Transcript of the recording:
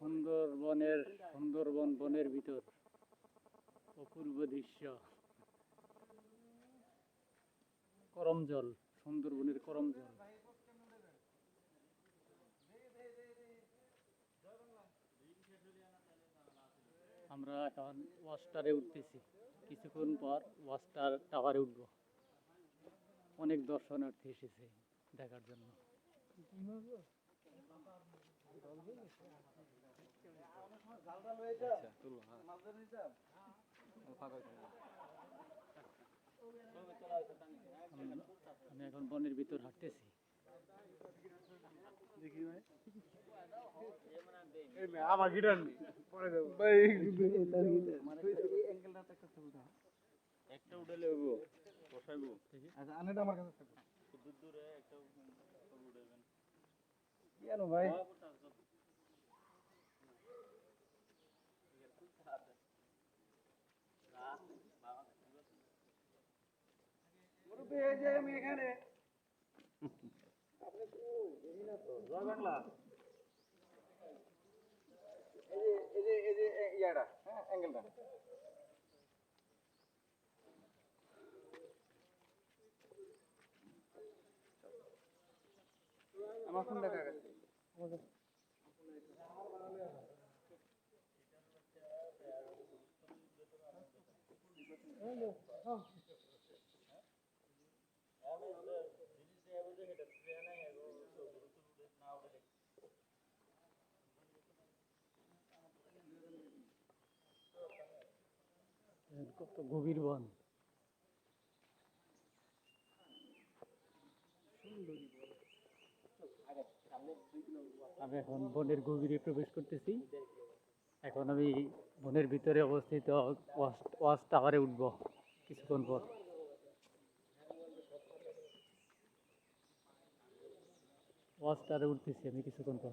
সুন্দরবনের, সুন্দরবন বনের ভিতর। অপূর্ব দৃশ্য। করম জল, সুন্দরবনের করম জল। আমরা এখন ওয়াস্টারে উঠতেছি। কিছুক্ষণ পর ওয়াস্টার টাওয়ারে উঠবো। অনেক দর্শনার্থী এসেছে দেখার জন্য। আমি- আমি এখন বনের ভিতর হাঁটতেছি আমার গিটার পরে দেবো একটা উঠালে হইব বসাইবো আচ্ছা আনেটা আমার কাছে থাকবে দূর দূরে একটা উঠাইবেন কেন ভাই এখানে আপনি তো বাংলা এই যে এই যে এই যে ইয়াটা হ্যাঁ অ্যাঙ্গেলটা আমার ফোন দেখা গেছে কত গভীর বন। আমি এখন বনের গভীরে প্রবেশ করতেছি। এখন আমি বনের ভিতরে অবস্থিত ওয়াচ টাওয়ারে উঠবো কিছুক্ষণ পর। ওয়াচ টাওয়ারে উঠতেছি আমি কিছুক্ষণ পর।